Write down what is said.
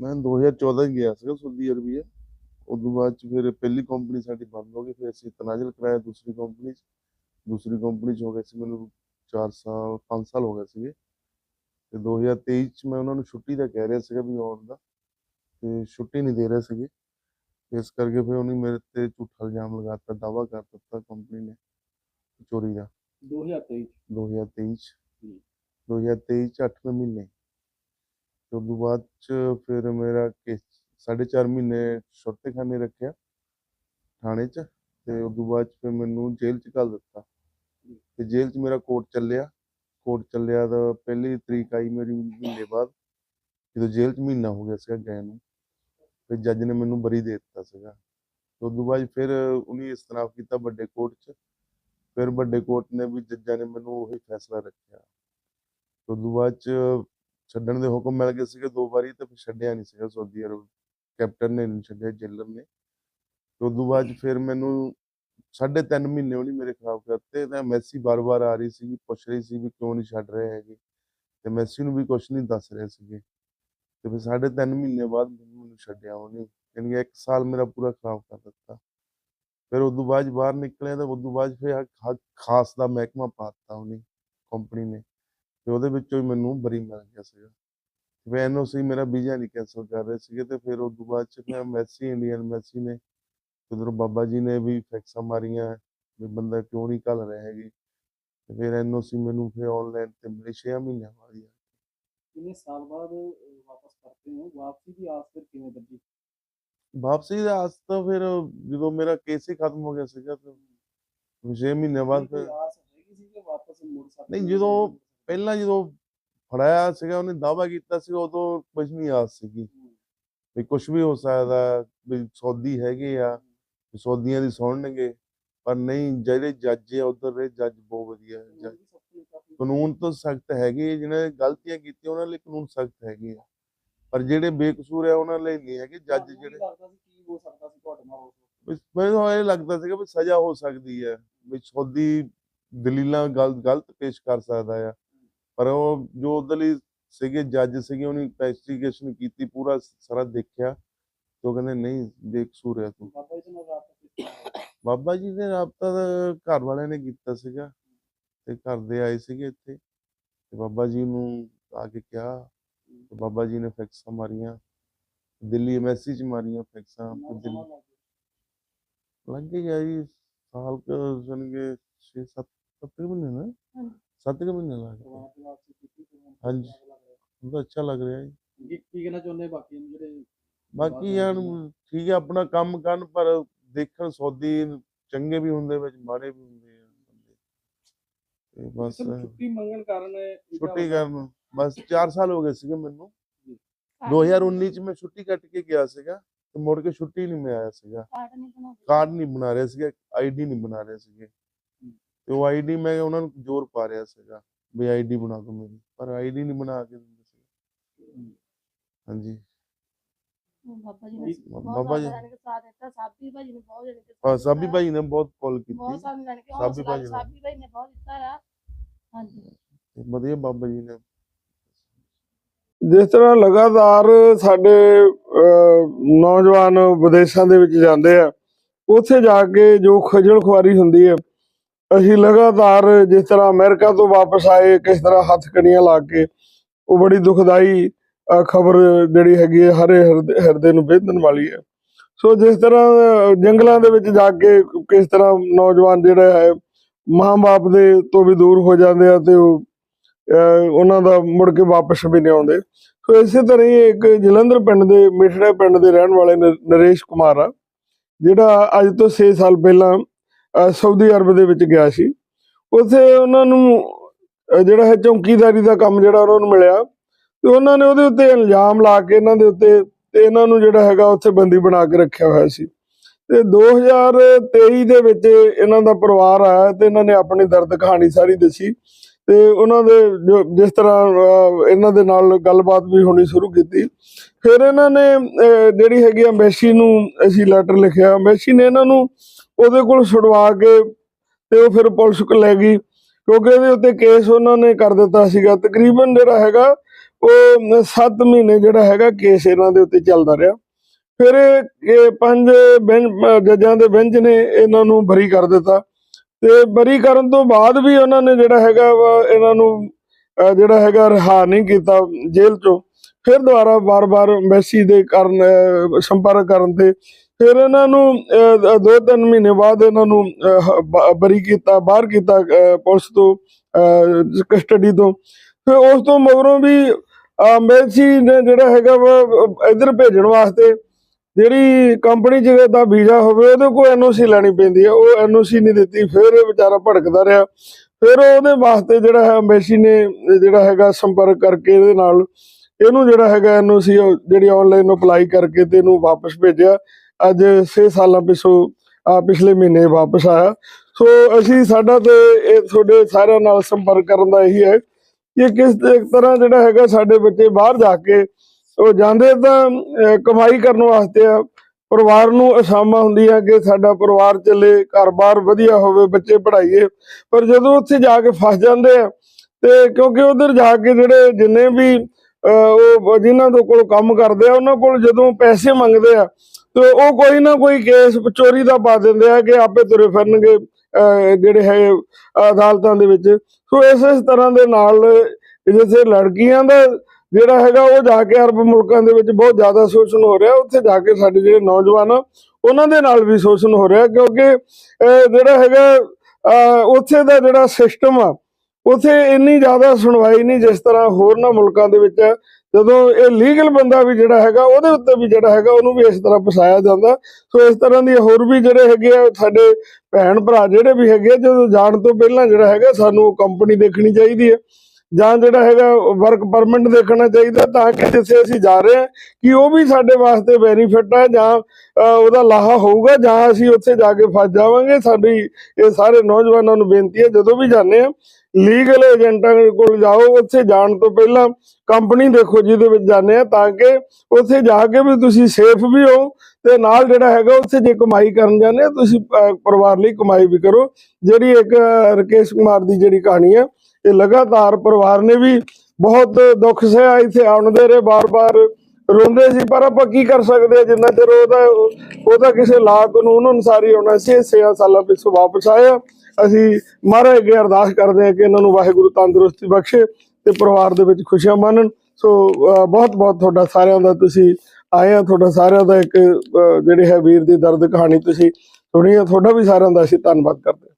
ਮੈਂ 2014 ਚ ਗਿਆ ਸੀਗਾ ਸਾਊਦੀ ਅਰਬੀਆ ਉਦੋਂ ਬਾਅਦ ਚ ਫਿਰ ਪਹਿਲੀ ਕੰਪਨੀ ਸਾਡੀ ਬੰਦ ਹੋ ਗਈ ਫਿਰ ਅਸੀਂ ਤਨਾਜ਼ਲ ਕਰਾਇਆ ਦੂਸਰੀ ਕੰਪਨੀ ਚ। ਦੂਸਰੀ ਕੰਪਨੀ ਚ ਹੋ ਗਏ ਸੀ ਮੈਨੂੰ 4 ਸਾਲ 5 ਸਾਲ ਹੋ ਗਏ ਸੀਗੇ। ਤੇ 2023 ਚ ਮੈਂ ਉਹਨਾਂ ਨੂੰ ਛੁੱਟੀ ਦਾ ਕਹਿ ਰਿਹਾ ਸੀਗਾ ਵੀ ਆਉਣ ਦਾ। ਤੇ ਛੁੱਟੀ ਨਹੀਂ ਦੇ ਰਹੇ ਸੀਗੇ। ਇਸ ਕਰਕੇ ਫਿਰ ਉਹਨੇ ਮੇਰੇ ਤੇ ਝੂਠਾ ਇਲਜ਼ਾਮ ਲਗਾਤਾ ਦਾਵਾ ਕਰ ਦਿੱਤਾ ਕੰਪਨੀ ਨੇ ਚੋਰੀ ਦਾ। 2023 2023 ਚ? ਹਮ। 2023 ਚ। 8ਵੇਂ ਮਹੀਨੇ। ਤੇ ਉਦੋਂ ਬਾਅਦ ਚ ਫਿਰ ਮੇਰਾ ਕੇਸ ਸਾਢੇ ਚਾਰ ਮਹੀਨੇ ਛੁੱਟੇ ਖਾਨੇ ਰੱਖਿਆ ਥਾਣੇ ਚ ਤੇ ਉਦੋਂ ਬਾਅਦ ਚ ਫਿਰ ਮੈਨੂੰ ਜੇਲ੍ਹ ਚ ਘੱਲ ਦਿੱਤਾ। ਤੇ ਜੇਲ੍ਹ ਚ ਮੇਰਾ ਕੋਰਟ ਚੱਲਿਆ। ਕੋਰਟ ਚੱਲਿਆ ਤਾਂ ਪਹਿਲੀ ਤਰੀਕ ਆਈ ਮੇਰੀ ਮਹੀਨੇ ਬਾਅਦ। ਜਦੋਂ ਜੇਲ੍ਹ ਚ ਮਹੀਨਾ ਹੋ ਗਿਆ ਸੀਗਾ ਗਏ ਨੂੰ। ਫਿਰ ਜੱਜ ਨੇ ਮੈਨੂੰ ਬਰੀ ਦੇ ਦਿੱਤਾ ਸੀਗਾ। ਤੇ ਉਦੋਂ ਬਾਅਦ ਫਿਰ ਉਹਨੇ ਇਸਤਨਾਫ ਕੀਤਾ ਵੱਡੇ ਕੋਰਟ ਚ। ਫਿਰ ਵੱਡੇ ਕੋਰਟ ਨੇ ਵੀ ਜੱਜਾਂ ਨੇ ਮੈਨੂੰ ਉਹੀ ਫੈਸਲਾ ਰੱਖਿਆ। ਤੇ ਉਦੋਂ ਬਾਅਦ ਚ ਛੱਡਣ ਦੇ ਹੁਕਮ ਮਿਲ ਗਏ ਸੀਗੇ ਦੋ ਵਾਰੀ ਤੇ ਫਿਰ ਛੱਡਿਆ ਨਹੀਂ ਸੀਗਾ ਸਾਊਦੀ ਅਰਬ ਕੈਪਟਨ ਨੇ ਨਹੀਂ ਛੱਡਿਆ ਜੇਲਰ ਨੇ। ਤੇ ਉਦੋਂ ਬਾਅਦ ਫਿਰ ਮੈਨੂੰ ਸਾਢੇ ਤਿੰਨ ਮਹੀਨੇ ਉਹਨੇ ਮੇਰੇ ਖਿਲਾਫ ਕਰਤੇ ਤੇ ਮੈਸੀ ਬਾਰ-ਬਾਰ ਆ ਰਹੀ ਸੀਗੀ, ਪੁੱਛ ਰਹੀ ਸੀ ਵੀ ਕਿਉਂ ਨਹੀਂ ਛੱਡ ਰਹੇ ਹੈਗੇ। ਤੇ ਮੈਸੀ ਨੂੰ ਵੀ ਕੁਝ ਨਹੀਂ ਦੱਸ ਰਹੇ ਸੀਗੇ। ਤੇ ਫਿਰ ਸਾਢੇ ਤਿੰਨ ਮਹੀਨੇ ਬਾਅਦ ਮੈਨੂੰ ਛੱਡਿਆ, ਉਹਨੇ ਯਾਨੀ ਕਿ ਇੱਕ ਸਾਲ ਮੇਰਾ ਪੂਰਾ ਖਰਾਬ ਕਰ ਦਿੱਤਾ। ਫਿਰ ਉਦੋਂ ਬਾਅਦ 'ਚ ਬਾਹਰ ਨਿਕਲਿਆ ਤਾਂ ਉਦੋਂ ਬਾਅਦ 'ਚ ਫਿਰ ਖਾਸ ਦਾ ਮਹਿਕਮਾ ਪਾਤਾ ਉਹਨੇ ਕੰਪਨੀ ਨੇ। ਤੇ ਉਹਦੇ ਵਿੱਚੋਂ ਹੀ ਮੈਨੂੰ ਬਰੀ ਮਿਲ ਗਿਆ ਸੀਗਾ। ਫਿਰ ਐਨਓਸੀ ਮੇਰਾ ਵੀਜ਼ਾ ਨਹੀਂ ਕੈਂਸਲ ਕਰ ਰਹੇ ਸੀਗੇ ਤੇ ਫਿਰ ਉਦੋਂ ਬਾਅਦ 'ਚ ਮੈਂ ਮੈਸੀ ਇੰਡੀਅਨ ਮੈਸੀ ਨੇ ਉਧਰੋਂ ਬਾਬਾ ਜੀ ਨੇ ਵੀ ਫੈਕਸਾਂ ਮਾਰੀਆਂ ਵੀ ਬੰਦਾ ਕਿਉਂ ਨਹੀਂ ਘੱਲ ਰਿਹਾ ਹੈਗੇ। ਤੇ ਫਿਰ ਐਨਓਸੀ ਮੈਨੂੰ ਫਿਰ ਆਨਲਾਈਨ ਤੇ ਮਿਲੀ 6 ਮਹੀਨਿਆਂ ਬਾਅਦ ਕਿੰਨੇ ਸਾਲ ਬਾਅਦ ਵਾਪਸ ਕਰਤੇ ਹੋ? ਵਾਪਸੀ ਦੀ ਆਸ ਫਿਰ ਕਿਵੇਂ ਬੱਜੀ ਵਾਪਸੀ ਦਾ ਆਸ ਤਾਂ ਫਿਰ ਜਦੋਂ ਮੇਰਾ ਕੇਸ ਹੀ ਖਤਮ ਹੋ ਗਿਆ ਸੀਗਾ ਤੇ 6 ਮਹੀਨਿਆਂ ਬਾਅਦ ਫਿਰ ਆਸ ਹੈਗੀ ਸੀ ਕਿ ਵਾਪਸ ਮੁੜ ਸਕਦੇ ਨਹੀਂ? ਜਦੋਂ ਪਹਿਲਾਂ ਜਦੋਂ ਫੜਾਇਆ ਸੀਗਾ ਉਹਨੇ ਦਾਵਾ ਕੀਤਾ ਸੀ ਉਦੋਂ ਕੁਝ ਨਹੀਂ ਆਸ ਸੀਗੀ ਵੀ ਕੁਝ ਵੀ ਹੋ ਸਕਦਾ ਵੀ ਸੌਦੀ ਹੈਗੇ ਆ ਵੀ ਸੌਦੀਆਂ ਦੀ ਸੁਣਨਗੇ। ਪਰ ਨਹੀਂ ਜਿਹੜੇ ਜੱਜ ਆ ਉਧਰ ਦੇ ਜੱਜ ਬਹੁਤ ਵਧੀਆ ਜੱਜ- ਕਾਨੂੰਨ ਤਾਂ ਸਖਤ ਹੈਗੇ ਜਿਨ੍ਹਾਂ ਨੇ ਗਲਤੀਆਂ ਕੀਤੀਆਂ ਉਹਨਾਂ ਲਈ ਕਾਨੂੰਨ ਸਖਤ ਹੈਗੇ ਆ। ਪਰ ਜਿਹੜੇ ਬੇਕਸੂਰ ਆ ਉਹਨਾਂ ਲਈ ਨਹੀਂ ਹੈਗੇ। ਜੱਜ ਜਿਹੜੇ ਲੱਗਦਾ ਸੀ ਕੀ ਹੋ ਸਕਦਾ ਸੀ ਤੁਹਾਡੇ ਨਾਲ ਉਸ ਵਕਤ? ਵੀ ਮੈਨੂੰ ਇਹ ਲੱਗਦਾ ਸੀਗਾ ਵੀ ਸਜ਼ਾ ਹੋ ਸਕਦੀ ਹੈ ਵੀ ਸੌਦੀ ਦਲੀਲਾਂ ਗਲਤ ਗਲਤ ਪੇਸ਼ ਕਰ ਸਕਦਾ ਆ। ਪਰ ਉਹ ਜੋ ਲਈ ਸੀਗੇ ਜੱਜ ਸੀਗੇ ਉਹਨੇ ਇਨਵੈਸਟੀਗੇਸ਼ਨ ਕੀਤੀ ਪੂਰਾ ਸਾਰਾ ਦੇਖਿਆ। ਤੇ ਕਹਿੰਦੇ ਨਹੀਂ ਬੇਕਸੂਰ ਹੈ ਤੂੰ। ਬਾਬਾ ਜੀ ਨੇ ਰਾਬਤਾ ਘਰ ਵਾਲਿਆਂ ਨੇ ਕੀਤਾ ਸੀਗਾ। ਤੇ ਘਰ ਦੇ ਆਏ ਸੀਗੇ ਇੱਥੇ। ਤੇ ਬਾਬਾ ਜੀ ਨੂੰ ਆ ਕੇ ਕਿਹਾ। ਤੇ ਬਾਬਾ ਜੀ ਨੇ ਫੈਕਸਾਂ ਮਾਰੀਆਂ। ਦਿੱਲੀ ਐਮਐਸਸੀ ਚ ਮਾਰੀਆਂ ਫੈਕਸਾਂ। ਦਿੱਲੀ ਲੱਗ ਗਿਆ? ਜੀ। ਸਾਲ ਕੁ ਜਾਣਗੇ 6 7 7 ਮਹੀਨੇ ਨਾ। ਹਾਂਜੀ। 7 ਮਹੀਨੇ ਲੱਗ ਗਏ ਪਰਿਵਾਰ ਦੀ ਵਾਪਸੀ ਕੀਤੀ ਫਿਰ ਹੁਣ ਹਾਂਜੀ। ਕਿੰਨਾ ਕੁ ਲੱਗ ਰਿਹਾ? ਹੁਣ ਤਾਂ ਅੱਛਾ ਲੱਗ ਰਿਹਾ ਜੀ ਕੀ ਕੀ ਕਹਿਣਾ ਚਾਹੁੰਦੇ ਬਾਕੀ ਨੂੰ ਜਿਹੜੇ ਬਾਕੀ ਯਾਰ ਠੀਕ ਹੈ ਆਪਣਾ ਕੰਮ ਕਰਨ ਪਰ ਦੇਖਣ ਸੌਦੀ ਚੰਗੇ ਵੀ ਹੁੰਦੇ ਵਿੱਚ ਮਾੜੇ ਵੀ ਹੁੰਦੇ ਆ ਬੰਦੇ ਤੇ ਬਸ ਸਿਰਫ ਛੁੱਟੀ ਮੰਗਣ ਕਾਰਨ ਇਹਦਾ ਛੁੱਟੀ ਕਰਨ ਬਸ 4 ਸਾਲ ਹੋ ਗਏ ਸੀਗੇ ਮੈਨੂੰ ਜੀ। 2019 ਚ ਮੈਂ ਛੁੱਟੀ ਕੱਟ ਕੇ ਗਿਆ ਸੀਗਾ ਤੇ ਮੁੜ ਕੇ ਛੁੱਟੀ ਨਹੀਂ ਮੈਂ ਆਇਆ ਸੀਗਾ ਕਾਰਡ ਨਹੀਂ ਬਣਾਉਂਦੇ ਕਾਰਡ ਨਹੀਂ ਬਣਾ ਰਿਹਾ ਸੀਗਾ ਆਈਡੀ ਨਹੀਂ ਬਣਾ ਰਿਹਾ ਸੀਗੇ ਤੇ ਉਹ ਆਈਡੀ ਮੈਂ ਉਹਨਾਂ ਨੂੰ ਜ਼ੋਰ ਪਾ ਰਿਹਾ ਸੀਗਾ ਵੀ ਆਈਡੀ ਬਣਾ ਦਿਓ ਮੇਰੀ ਪਰ ਆਈਡੀ ਨਹੀਂ ਬਣਾ ਕੇ ਦਿੰਦੇ ਸੀ ਹਾਂਜੀ। ਬਾਬਾ ਜੀ ਨੇ ਬਾਬਾ ਜੀ- ਕਿ ਸਾਥ ਦਿੱਤਾ ਸਾਬੀ ਭਾਜੀ ਨੇ ਬਹੁਤ ਜਾਣੀ ਕਿ ਹਾਂ ਸਾਥ ਸਾਬੀ ਦਿੱਤਾ। ਭਾਈ ਨੇ ਬਹੁਤ ਕਾਲ ਬਹੁਤ ਕੀਤੀ ਜਾਣੀ ਕਿ ਸਾਬੀ ਭਾਜੀ ਨੇ। ਸਾਬੀ ਭਾਈ ਨੇ ਬਹੁਤ ਦਿੱਤਾ ਆ ਹਾਂਜੀ। ਤੇ ਵਧੀਆ ਬਾਬਾ ਜੀ ਨੇ। ਜਿਸ ਤਰ੍ਹਾਂ ਲਗਾਤਾਰ ਸਾਡੇ ਨੌਜਵਾਨ ਵਿਦੇਸ਼ਾਂ ਦੇ ਵਿੱਚ ਜਾਂਦੇ ਆ ਉੱਥੇ ਜਾ ਕੇ ਜੋ ਖਜਲ ਖੁਆਰੀ ਹੁੰਦੀ ਹੈ ਅਸੀਂ ਲਗਾਤਾਰ ਜਿਸ ਤਰ੍ਹਾਂ ਅਮਰੀਕਾ ਤੋਂ ਵਾਪਸ ਆਏ, ਕਿਸ ਤਰ੍ਹਾਂ ਹੱਥ ਕੜੀਆਂ ਲਾ ਕੇ, ਉਹ ਬੜੀ ਦੁਖਦਾਈ ਖਬਰ ਜਿਹੜੀ ਹੈਗੀ ਹੈ, ਹਰੇ ਹਿਰਦੇ ਹਿਰਦੇ ਨੂੰ ਵੇਦਨ ਵਾਲੀ ਹੈ। ਸੋ ਜਿਸ ਤਰ੍ਹਾਂ ਜੰਗਲਾਂ ਦੇ ਵਿੱਚ ਜਾ ਕੇ ਕਿਸ ਤਰ੍ਹਾਂ ਨੌਜਵਾਨ ਜਿਹੜਾ ਹੈ, ਮਾਂ-ਬਾਪ ਦੇ ਤੋਂ ਵੀ ਦੂਰ ਹੋ ਜਾਂਦੇ ਆ ਤੇ ਉਹ ਉਹਨਾਂ ਦਾ ਮੁੜ ਕੇ ਵਾਪਸ ਵੀ ਨਹੀਂ ਆਉਂਦੇ। ਸੋ ਇਸੇ ਤਰ੍ਹਾਂ ਹੀ ਇੱਕ ਜਲੰਧਰ ਪਿੰਡ ਦੇ, ਮਿਠੜੇ ਪਿੰਡ ਦੇ ਰਹਿਣ ਵਾਲੇ ਨ- ਨਰੇਸ਼ ਕੁਮਾਰ ਆ, ਜਿਹੜਾ ਅੱਜ ਤੋਂ 6 ਸਾਲ ਪਹਿਲਾਂ ਸਾਊਦੀ ਅਰਬ ਦੇ ਵਿੱਚ ਗਿਆ ਸੀ। ਉੱਥੇ ਉਹਨਾਂ ਨੂੰ ਜਿਹੜਾ ਹੈ ਚੌਕੀਦਾਰੀ ਦਾ ਕੰਮ ਜਿਹੜਾ ਉਹਨਾਂ ਨੂੰ ਮਿਲਿਆ। ਤੇ ਉਹਨਾਂ ਨੇ ਉਹਦੇ ਉੱਤੇ ਇਲਜ਼ਾਮ ਲਾ ਕੇ ਇਹਨਾਂ ਦੇ ਉੱਤੇ ਤੇ ਇਹਨਾਂ ਨੂੰ ਜਿਹੜਾ ਹੈਗਾ ਉੱਥੇ ਬੰਦੀ ਬਣਾ ਕੇ ਰੱਖਿਆ ਹੋਇਆ ਸੀ। ਤੇ 2023 ਦੇ ਵਿੱਚ ਇਹਨਾਂ ਦਾ ਪਰਿਵਾਰ ਆਇਆ ਤੇ ਇਹਨਾਂ ਨੇ ਆਪਣੀ ਦਰਦ ਕਹਾਣੀ ਸਾਰੀ ਦੱਸੀ। ਤੇ ਉਹਨਾਂ ਦੇ ਜਿਸ ਤਰ੍ਹਾਂ ਇਹਨਾਂ ਦੇ ਨਾਲ ਗੱਲਬਾਤ ਵੀ ਹੋਣੀ ਸ਼ੁਰੂ ਕੀਤੀ। ਫਿਰ ਇਹਨਾਂ ਨੇ ਅਹ, ਜਿਹੜੀ ਹੈਗੀ ਅੰਬੈਸੀ ਨੂੰ ਅਸੀਂ ਲੈਟਰ ਲਿਖਿਆ। ਅੰਬੈਸੀ ਨੇ ਇਹਨਾਂ ਨੂੰ ਉਹਦੇ ਕੋਲ ਛੁਡਵਾ ਕੇ ਤੇ ਉਹ ਫਿਰ ਪੁਲਿਸ ਕੋਲ ਲੈ ਗਈ। ਕਿਉਂਕਿ ਇਹਦੇ ਉੱਤੇ ਕੇਸ ਉਹਨਾਂ ਨੇ ਕਰ ਦਿੱਤਾ ਸੀਗਾ। ਤਕਰੀਬਨ ਜਿਹੜਾ ਹੈਗਾ, ਉਹ 7 ਮਹੀਨੇ ਜਿਹੜਾ ਹੈਗਾ ਕੇਸ ਇਹਨਾਂ ਦੇ ਉੱਤੇ ਚੱਲਦਾ ਰਿਹਾ। ਫਿਰ ਇਹ ਪੰਜ ਜੱਜਾਂ ਦੇ ਬੈਂਚ ਨੇ ਇਹਨਾਂ ਨੂੰ ਬਰੀ ਕਰ ਦਿੱਤਾ। ਤੇ ਬਰੀ ਕਰਨ ਤੋਂ ਬਾਅਦ ਵੀ ਉਹਨਾਂ ਨੇ ਜਿਹੜਾ ਹੈਗਾ ਇਹਨਾਂ ਨੂੰ ਜਿਹੜਾ ਹੈਗਾ ਰਿਹਾ ਨਹੀਂ ਕੀਤਾ ਜੇਲ੍ਹ ਚੋਂ। ਫਿਰ ਦੁਬਾਰਾ ਵਾਰ ਵਾਰ ਐਮਬੈਸੀ ਦੇ ਕਰਨ ਸੰਪਰਕ ਕਰਨ ਤੇ ਫਿਰ ਇਹਨਾਂ ਨੂੰ ਦੋ ਤਿੰਨ ਮਹੀਨੇ ਬਾਅਦ ਇਹਨਾਂ ਨੂੰ ਬਰੀ ਕੀਤਾ, ਬਾਹਰ ਕੀਤਾ ਪੁਲਿਸ ਤੋਂ ਕਸਟਡੀ ਤੋਂ। ਫਿਰ ਉਸ ਤੋਂ ਮਗਰੋਂ ਵੀ ਅੰਬੈਸੀ ਨੇ ਜਿਹੜਾ ਹੈਗਾ ਵਾ ਇਧਰ ਭੇਜਣ ਵਾਸਤੇ ਜਿਹੜੀ ਕੰਪਨੀ ਚ ਦਾ ਵੀਜ਼ਾ ਹੋਵੇ, ਉਹਦੇ ਕੋਲ ਐਨਓਸੀ ਲੈਣੀ ਪੈਂਦੀ ਹੈ ਉਹ ਐਨਓਸੀ ਨਹੀਂ ਦਿੱਤੀ, ਫਿਰ ਇਹ ਵਿਚਾਰਾ ਭੜਕਦਾ ਰਿਹਾ। ਫਿਰ ਉਹਦੇ ਵਾਸਤੇ ਜਿਹੜਾ ਹੈ ਅੰਬੈਸੀ ਨੇ ਜਿਹੜਾ ਹੈਗਾ ਸੰਪਰਕ ਕਰਕੇ ਇਹਦੇ ਨਾਲ, ਇਹਨੂੰ ਜਿਹੜਾ ਹੈਗਾ ਐਨਓਸੀ ਜਿਹੜੀ ਆਨਲਾਈਨ ਅਪਲਾਈ ਕਰਕੇ ਤੇ ਇਹਨੂੰ ਵਾਪਸ ਭੇਜਿਆ। ਅੱਜ 6 ਸਾਲਾਂ ਪਿਛੋਂ ਆ ਪਿਛਲੇ ਮਹੀਨੇ ਵਾਪਸ ਆਇਆ। ਸੋ ਅਸੀਂ ਸਾਡਾ ਤੇ ਇਹ ਤੁਹਾਡੇ ਸਾਰਿਆਂ ਨਾਲ ਸੰਪਰਕ ਕਰਨ ਦਾ ਇਹੀ ਹੈ ਕਿ ਕਿਸ ਤਰ੍ਹਾਂ ਜਿਹੜਾ ਹੈਗਾ ਸਾਡੇ ਬੱਚੇ ਬਾਹਰ ਜਾ ਕੇ ਉਹ ਜਾਂਦੇ ਤਾਂ ਕਮਾਈ ਕਰਨ ਵਾਸਤੇ ਆ ਪਰਿਵਾਰ ਨੂੰ ਅਸਾਮਾ ਹੁੰਦੀ ਆ ਕਿ ਸਾਡਾ ਪਰਿਵਾਰ ਚੱਲੇ ਘਰ-ਬਾਰ ਵਧੀਆ ਹੋਵੇ ਬੱਚੇ ਪੜ੍ਹਾਈਏ। ਪਰ ਜਦੋਂ ਉੱਥੇ ਜਾ ਕੇ ਫਸ ਜਾਂਦੇ ਆ ਤੇ ਕਿਉਂਕਿ ਉਧਰ ਜਾ ਕੇ ਜਿਹੜੇ ਜਿੰਨੇ ਵੀ ਅਹ, ਉਹ ਜਿਨ੍ਹਾਂ ਦੇ ਕੋਲ ਕੰਮ ਕਰਦੇ ਆ ਉਹਨਾਂ ਕੋਲ ਜਦੋਂ ਪੈਸੇ ਮੰਗਦੇ ਆ ਤੇ ਉਹ ਕੋਈ ਨਾ ਕੋਈ ਕੇਸ ਚੋਰੀ ਦਾ ਪਾ ਦਿੰਦੇ ਆ ਕਿ ਆਪੇ ਤੁਰੇ ਫਿਰਨਗੇ ਜਿਹੜੇ ਹੈ ਅਦਾਲਤਾਂ ਦੇ ਵਿੱਚ। ਸੋ ਇਸ ਇਸ ਤਰ੍ਹਾਂ ਦੇ ਨਾਲ ਜਿਵੇਂ ਲੜਕੀਆਂ ਦਾ ਜਿਹੜਾ ਹੈਗਾ ਉਹ ਜਾ ਕੇ ਅਰਬ ਮੁਲਕਾਂ ਦੇ ਵਿੱਚ ਬਹੁਤ ਜ਼ਿਆਦਾ ਸ਼ੋਸ਼ਣ ਹੋ ਰਿਹਾ, ਉੱਥੇ ਜਾ ਕੇ ਸਾਡੇ ਜਿਹੜੇ ਨੌਜਵਾਨ ਆ, ਉਹਨਾਂ ਦੇ ਨਾਲ ਵੀ ਸ਼ੋਸ਼ਣ ਹੋ ਰਿਹਾ ਕਿਉਂਕਿ ਜਿਹੜਾ ਹੈਗਾ ਉੱਥੇ ਦਾ ਜਿਹੜਾ ਸਿਸਟਮ ਆ ਉੱਥੇ ਇੰਨੀ ਜ਼ਿਆਦਾ ਸੁਣਵਾਈ ਨਹੀਂ ਜਿਸ ਤਰ੍ਹਾਂ ਹੋਰਨਾਂ ਮੁਲਕਾਂ ਦੇ ਵਿੱਚ ਹੈ। ਜਦੋਂ ਇਹ ਲੀਗਲ ਬੰਦਾ ਵੀ ਜਿਹੜਾ ਹੈਗਾ ਉਹਦੇ ਉੱਤੇ ਵੀ ਜਿਹੜਾ ਹੈਗਾ ਉਹਨੂੰ ਵੀ ਇਸ ਤਰ੍ਹਾਂ ਫਸਾਇਆ ਜਾਂਦਾ ਸੋ ਇਸ ਤਰ੍ਹਾਂ ਦੀ ਹੋਰ ਵੀ ਜਿਹੜੇ ਹੈਗੇ ਆ ਸਾਡੇ ਭੈਣ ਭਰਾ ਜਿਹੜੇ ਵੀ ਹੈਗੇ ਆ, ਜਦੋਂ ਜਾਣ ਤੋਂ ਪਹਿਲਾਂ ਜਿਹੜਾ ਹੈਗਾ ਸਾਨੂੰ ਉਹ ਕੰਪਨੀ ਦੇਖਣੀ ਚਾਹੀਦੀ ਹੈ ਜਾਂ ਜਿਹੜਾ ਹੈਗਾ ਵਰਕ ਪਰਮਿਟ ਦੇਖਣਾ ਚਾਹੀਦਾ ਤਾਂ ਕਿ ਜਿੱਥੇ ਅਸੀਂ ਜਾ ਰਹੇ ਹਾਂ, ਕਿ ਉਹ ਵੀ ਸਾਡੇ ਵਾਸਤੇ ਬੈਨੀਫਿਟ ਹੈ ਜਾਂ ਉਹਦਾ ਲਾਹਾ ਹੋਊਗਾ ਜਾਂ ਅਸੀਂ ਉੱਥੇ ਜਾ ਕੇ ਫਸ ਜਾਵਾਂਗੇ। ਸਾਡੀ ਇਹ ਸਾਰੇ ਨੌਜਵਾਨਾਂ ਨੂੰ ਬੇਨਤੀ ਹੈ, ਜਦੋਂ ਵੀ ਜਾਂਦੇ ਆ ਲੀਗਲ ਏਜੰਟਾਂ ਕੋਲ ਜਾਓ, ਉੱਥੇ ਜਾਣ ਤੋਂ ਪਹਿਲਾਂ ਕੰਪਨੀ ਦੇਖੋ ਜਿਹਦੇ ਵਿੱਚ ਜਾਂਦੇ ਆ ਤਾਂ ਕਿ ਉੱਥੇ ਜਾ ਕੇ ਵੀ ਤੁਸੀਂ ਸੇਫ ਵੀ ਹੋ ਤੇ ਨਾਲ ਜਿਹੜਾ ਹੈਗਾ ਉੱਥੇ ਜੇ ਕਮਾਈ ਕਰਨ ਜਾਂਦੇ ਤੁਸੀਂ ਪਰਿਵਾਰ ਲਈ ਕਮਾਈ ਵੀ ਕਰੋ। ਜਿਹੜੀ ਇੱਕ ਅਹ, ਰਕੇਸ਼ ਕੁਮਾਰ ਦੀ ਜਿਹੜੀ ਕਹਾਣੀ ਹੈ ਇਹ ਲਗਾਤਾਰ ਪਰਿਵਾਰ ਨੇ ਵੀ ਬਹੁਤ ਦੁੱਖ ਸਹਿਆ ਇੱਥੇ ਆਉਣ ਦੇ ਰਹੇ ਬਾਰ-ਬਾਰ ਰੋਂਦੇ ਸੀ ਪਰ ਆਪਾਂ ਕੀ ਕਰ ਸਕਦੇ ਆ ਜਿੰਨਾ ਚਿਰ ਉਹਦਾ ਉਹਦਾ ਕਿਸੇ ਲਾ ਕਾਨੂੰਨ ਅਨੁਸਾਰ ਹੀ ਹੋਣਾ ਸੀ 6 ਸਾਲਾਂ ਪਿੱਛੋਂ ਵਾਪਸ ਆਇਆ ਅਸੀਂ ਮਹਾਰਾਜ ਅੱਗੇ ਅਰਦਾਸ ਕਰਦੇ ਹਾਂ ਕਿ ਇਹਨਾਂ ਨੂੰ ਵਾਹਿਗੁਰੂ ਤੰਦਰੁਸਤੀ ਬਖਸ਼ੇ ਤੇ ਪਰਿਵਾਰ ਦੇ ਵਿੱਚ ਖੁਸ਼ੀਆਂ ਮਾਣਨ। ਸੋ ਬਹੁਤ ਬਹੁਤ ਤੁਹਾਡਾ ਸਾਰਿਆਂ ਦਾ ਤੁਸੀਂ ਆਏ ਆ ਤੁਹਾਡਾ ਸਾਰਿਆਂ ਦਾ ਇੱਕ ਅਹ, ਜਿਹੜੇ ਹੈ ਵੀਰ ਦੀ ਦਰਦ ਕਹਾਣੀ ਤੁਸੀਂ ਸੁਣੀ ਆ ਤੁਹਾਡਾ ਵੀ ਸਾਰਿਆਂ ਦਾ ਅਸੀਂ ਧੰਨਵਾਦ ਕਰਦੇ